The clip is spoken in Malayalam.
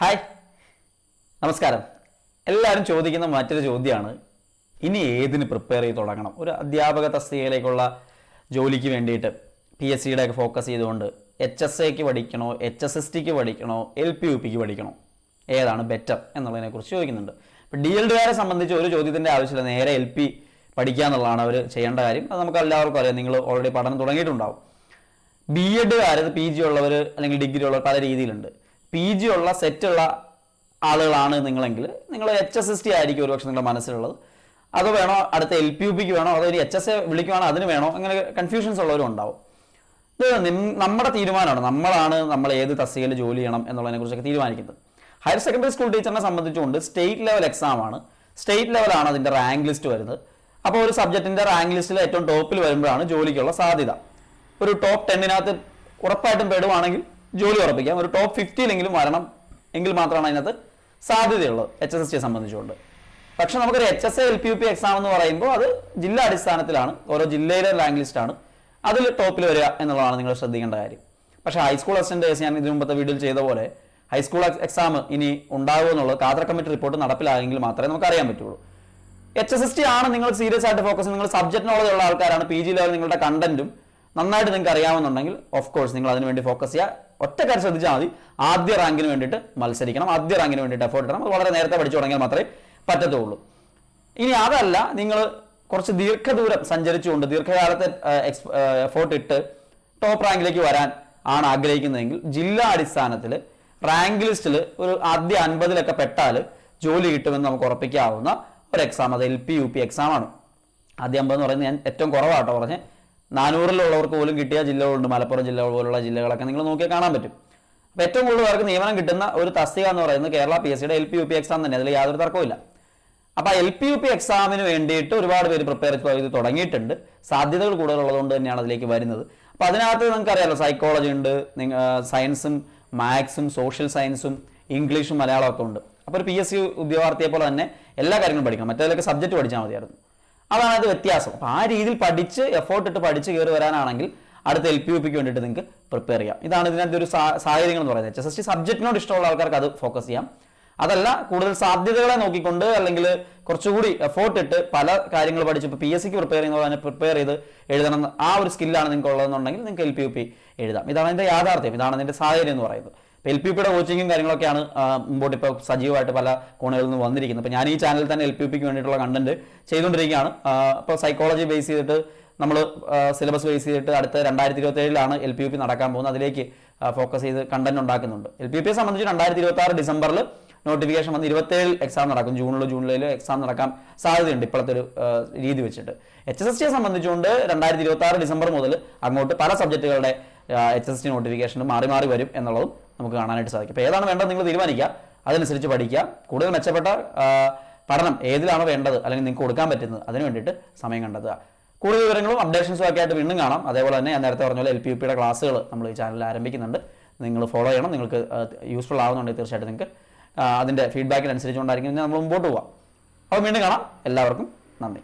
ഹായ് നമസ്കാരം. എല്ലാവരും ചോദിക്കുന്ന മറ്റൊരു ചോദ്യമാണ്. ഇനി ഏതിന് പ്രിപ്പയർ ചെയ്ത് തുടങ്ങണം? ഒരു അധ്യാപക തസ്തികയിലേക്കുള്ള ജോലിക്ക് വേണ്ടിയിട്ട് പി എസ് സിയുടെ ഒക്കെ ഫോക്കസ് ചെയ്തുകൊണ്ട് എച്ച് എസ് എക്ക് പഠിക്കണോ എച്ച് എസ് എസ് ടിക്ക് പഠിക്കണോ എൽ പി യു പിക്ക് പഠിക്കണോ? ഏതാണ് ബെറ്റർ എന്നുള്ളതിനെക്കുറിച്ച് ചോദിക്കുന്നുണ്ട്. ഇപ്പോൾ ഡി എൽ ഡികാരെ സംബന്ധിച്ച് ഒരു ചോദ്യത്തിന്റെ ആവശ്യമില്ല. നേരെ എൽ പി പഠിക്കുക എന്നുള്ളതാണ് അവർ ചെയ്യേണ്ട കാര്യം. അത് നമുക്ക് എല്ലാവർക്കും അറിയാം. നിങ്ങൾ ഓൾറെഡി പഠനം തുടങ്ങിയിട്ടുണ്ടാവും. ബി എഡുകാർ പി ജി ഉള്ളവർ അല്ലെങ്കിൽ ഡിഗ്രി ഉള്ളവർ പല രീതിയിലുണ്ട്. പി ജി ഉള്ള സെറ്റുള്ള ആളുകളാണ് നിങ്ങളെങ്കിൽ നിങ്ങൾ എച്ച് എസ് എസ് ടി ആയിരിക്കും ഒരുപക്ഷെ നിങ്ങളുടെ മനസ്സിലുള്ളത്. അത് വേണോ? അടുത്ത എൽ പി യു പിക്ക് വേണോ? അതോ ഒരു എച്ച് എസ് എ വിളിക്കുവാണോ? അതിന് വേണോ? അങ്ങനെ കൺഫ്യൂഷൻസ് ഉള്ളവരും ഉണ്ടാവും. ഇത് നമ്മുടെ തീരുമാനമാണ്. നമ്മളാണ് നമ്മൾ ഏത് തസ്തികയിൽ ജോലി ചെയ്യണം എന്നുള്ളതിനെ കുറിച്ചൊക്കെ തീരുമാനിക്കുന്നത്. ഹയർ സെക്കൻഡറി സ്കൂൾ ടീച്ചറിനെ സംബന്ധിച്ചുകൊണ്ട് സ്റ്റേറ്റ് ലെവൽ എക്സാം ആണ്. സ്റ്റേറ്റ് ലെവലാണ് അതിന്റെ റാങ്ക് ലിസ്റ്റ് വരുന്നത്. അപ്പോൾ ഒരു സബ്ജക്റ്റിന്റെ റാങ്ക് ലിസ്റ്റിൽ ഏറ്റവും ടോപ്പിൽ വരുമ്പോഴാണ് ജോലിക്കുള്ള സാധ്യത. ഒരു ടോപ്പ് ടെന്നിനകത്ത് ഉറപ്പായിട്ടും പെടുവാണെങ്കിൽ ജോലി ഉറപ്പിക്കാം. ഒരു ടോപ്പ് ഫിഫ്റ്റിയിലെങ്കിലും വരണം എങ്കിൽ മാത്രമാണ് അതിനകത്ത് സാധ്യതയുള്ളത് എച്ച് എസ് എസ് ടിയെ സംബന്ധിച്ചുകൊണ്ട്. പക്ഷെ നമുക്കൊരു H S A L P U P exam എന്ന് പറയുമ്പോൾ അത് ജില്ലാ അടിസ്ഥാനത്തിലാണ് ഓരോ ജില്ലയിലെ റാങ്ക് ലിസ്റ്റാണ് അതിൽ ടോപ്പിൽ വരിക എന്നുള്ളതാണ് നിങ്ങൾ ശ്രദ്ധിക്കേണ്ട കാര്യം. പക്ഷേ ഹൈസ്കൂൾ അസിസ്റ്റന്റ് കേസ് ഞാൻ ഇതിനു മുമ്പത്തെ വീഡിയോയിൽ ചെയ്ത പോലെ ഹൈസ്കൂൾ എക്സാം ഇനി ഉണ്ടാകുമോ എന്നുള്ളത് കാതർ കമ്മിറ്റി റിപ്പോർട്ട് നടപ്പിലായെങ്കിൽ മാത്രമേ നമുക്ക് അറിയാൻ പറ്റുള്ളൂ. എച്ച് എസ് എസ് ടി ആണ് നിങ്ങൾ സീരിയസ് ആയിട്ട് ഫോക്കസ് നിങ്ങൾ സബ്ജക്ട് നോളജ് ഉള്ള ആൾക്കാരാണ്. പി ജി ലെവൽ നിങ്ങളുടെ കണ്ടന്റും നന്നായിട്ട് നിങ്ങൾക്ക് അറിയാവുന്നുണ്ടെങ്കിൽ ഓഫ് കോഴ്സ് നിങ്ങൾ അതിനുവേണ്ടി ഫോക്കസ് ചെയ്യുക. ഒറ്റ കാര്യം ശ്രദ്ധിച്ചാൽ മതി. ആദ്യ റാങ്കിന് വേണ്ടിയിട്ട് മത്സരിക്കണം. ആദ്യ റാങ്കിന് വേണ്ടിയിട്ട് എഫോർട്ട് ഇടണം. അത് വളരെ നേരത്തെ പഠിച്ചു തുടങ്ങിയാൽ മാത്രമേ പറ്റത്തുള്ളൂ. ഇനി അതല്ല നിങ്ങൾ കുറച്ച് ദീർഘദൂരം സഞ്ചരിച്ചുകൊണ്ട് ദീർഘകാലത്തെ എക്സ് എഫോർട്ട് ഇട്ട് ടോപ്പ് റാങ്കിലേക്ക് വരാൻ ആണ് ആഗ്രഹിക്കുന്നതെങ്കിൽ ജില്ലാ അടിസ്ഥാനത്തിൽ റാങ്ക് ലിസ്റ്റിൽ ഒരു ആദ്യ അൻപതിലൊക്കെ പെട്ടാൽ ജോലി കിട്ടുമെന്ന് നമുക്ക് ഉറപ്പിക്കാവുന്ന ഒരു എക്സാം അത് L P U P exam ആണ്. ആദ്യ അമ്പത് എന്ന് പറയുന്നത് ഞാൻ ഏറ്റവും കുറവാട്ടോ പറഞ്ഞ്. നാനൂറിലുള്ളവർക്ക് പോലും കിട്ടിയ ജില്ലകളുണ്ട്. മലപ്പുറം ജില്ല പോലുള്ള ജില്ലകളൊക്കെ നിങ്ങൾ നോക്കിയാൽ കാണാൻ പറ്റും. അപ്പോൾ ഏറ്റവും കൂടുതൽ പേർക്ക് നിയമനം കിട്ടുന്ന ഒരു തസ്തിക എന്ന് പറയുന്നത് കേരള പി എസ് സിയുടെ L P U P exam തന്നെ. അതിൽ യാതൊരു തർക്കവുമില്ല. അപ്പോൾ എൽ പി യു പി എക്സാമിന് വേണ്ടിയിട്ട് ഒരുപാട് പേര് പ്രിപ്പയർ ചെയ്ത് തുടങ്ങിയിട്ടുണ്ട്. സാധ്യതകൾ കൂടുതലുള്ളതുകൊണ്ട് തന്നെയാണ് അതിലേക്ക് വരുന്നത്. അപ്പോൾ അതിനകത്ത് നിങ്ങൾക്ക് അറിയാലോ സൈക്കോളജി ഉണ്ട് സയൻസും മാത്സും സോഷ്യൽ സയൻസും ഇംഗ്ലീഷും മലയാളമൊക്കെ ഉണ്ട്. അപ്പോൾ ഒരു പി എസ് സി ഉദ്യോഗാർത്ഥിയെ പോലെ തന്നെ എല്ലാ കാര്യങ്ങളും പഠിക്കണം. മറ്റേതൊക്കെ സബ്ജക്റ്റ് പഠിച്ചാൽ മതിയായിരുന്നു. അതാണ് അത് വ്യത്യാസം. അപ്പോൾ ആ രീതിയിൽ പഠിച്ച് എഫോർട്ട് ഇട്ട് പഠിച്ച് കയറി വരാനാണെങ്കിൽ അടുത്ത എൽ പി യു പിക്ക് വേണ്ടിയിട്ട് നിങ്ങൾക്ക് പ്രിപ്പയർ ചെയ്യാം. ഇതാണ് ഇതിനകത്ത് ഒരു സാഹചര്യങ്ങൾ എന്ന് പറയുന്നത്. എച്ച് എസ് ടി സബ്ജക്റ്റിനോട് ഇഷ്ടമുള്ള ആൾക്കാർക്ക് അത് ഫോക്കസ് ചെയ്യാം. അതല്ല കൂടുതൽ സാധ്യതകളെ നോക്കിക്കൊണ്ട് അല്ലെങ്കിൽ കുറച്ചുകൂടി എഫോർട്ട് ഇട്ട് പല കാര്യങ്ങൾ പഠിച്ച് ഇപ്പോൾ പി എസ് സിക്ക് പ്രിപ്പയർ ചെയ്യുന്ന പ്രിപ്പയർ ചെയ്ത് എഴുതണം ആ ഒരു സ്കില്ലാണ് നിങ്ങൾക്ക് ഉള്ളതെന്നുണ്ടെങ്കിൽ നിങ്ങൾക്ക് എൽ പി യു പി എഴുതാം. ഇതാണ് അതിന്റെ യാഥാർത്ഥ്യം. ഇതാണ് അതിന്റെ സാഹചര്യം എന്ന് പറയുന്നത്. എൽ പി പിയുടെ കോച്ചിങ്ങും കാര്യങ്ങളൊക്കെയാണ് മുമ്പോട്ട് ഇപ്പോൾ സജീവമായിട്ട് പല കോണുകളിൽ നിന്ന് വന്നിരിക്കുന്നത്. അപ്പോൾ ഞാൻ ഈ ചാനലിൽ തന്നെ എൽ പി പിക്ക് വേണ്ടിയിട്ടുള്ള കണ്ടന്റ് ചെയ്തുകൊണ്ടിരിക്കുകയാണ്. ഇപ്പോൾ സൈക്കോളജി ബേസ് ചെയ്തിട്ട് നമ്മൾ സിലബസ് ബേസ് ചെയ്തിട്ട് അടുത്ത രണ്ടായിരത്തി ഇരുപത്തി ഏഴിലാണ് എൽ പി യു പി നടക്കാൻ പോകുന്നത്. അതിലേക്ക് ഫോക്കസ് ചെയ്ത് കണ്ടന്റ് ഉണ്ടാക്കുന്നുണ്ട്. എൽ പി പിയെ സംബന്ധിച്ച് രണ്ടായിരത്തി ഇരുപത്തി ആറ് ഡിസംബറിൽ നോട്ടിഫിക്കേഷൻ വന്ന് ഇരുപത്തേഴിൽ എക്സാം നടക്കും. ജൂണിലോ ജൂണിലോ എക്സാം നടക്കാൻ സാധ്യതയുണ്ട് ഇപ്പോഴത്തെ ഒരു രീതി വെച്ചിട്ട്. എച്ച് എസ് എസ് സംബന്ധിച്ചുകൊണ്ട് രണ്ടായിരത്തി ഇരുപത്തി ആറ് ഡിസംബർ മുതൽ അങ്ങോട്ട് പല സബ്ജക്റ്റുകളുടെ എച്ച് എസ് ടി നോട്ടിഫിക്കേഷൻ മാറി മാറി വരും എന്നുള്ളതും നമുക്ക് കാണാനായിട്ട് സാധിക്കും. അപ്പോൾ ഏതാണ് വേണ്ടത് നിങ്ങൾ തീരുമാനിക്കുക. അതനുസരിച്ച് പഠിക്കുക. കൂടുതൽ മെച്ചപ്പെട്ട പഠനം ഏതിലാണോ വേണ്ടത് അല്ലെങ്കിൽ നിങ്ങൾക്ക് കൊടുക്കാൻ പറ്റുന്നത് അതിന് വേണ്ടിയിട്ട് സമയം കണ്ടെത്തുക. കൂടുതൽ വിവരങ്ങളും അപ്ഡേഷൻസും ഒക്കെ ആയിട്ട് വീണ്ടും കാണാം. അതേപോലെ തന്നെ ഞാൻ നേരത്തെ പറഞ്ഞ പോലെ എൽ പി യു പിയുടെ ക്ലാസ്സുകൾ നമ്മൾ ഈ ചാനലിൽ ആരംഭിക്കുന്നുണ്ട്. നിങ്ങൾ ഫോളോ ചെയ്യണം. നിങ്ങൾക്ക് യൂസ്ഫുൾ ആവുന്നുണ്ടെങ്കിൽ തീർച്ചയായിട്ടും നിങ്ങൾക്ക് അതിന്റെ ഫീഡ്ബാക്കിനനുസരിച്ചുകൊണ്ടായിരിക്കും നമ്മൾ മുമ്പോട്ട് പോവാം. അപ്പോൾ വീണ്ടും കാണാം. എല്ലാവർക്കും നന്ദി.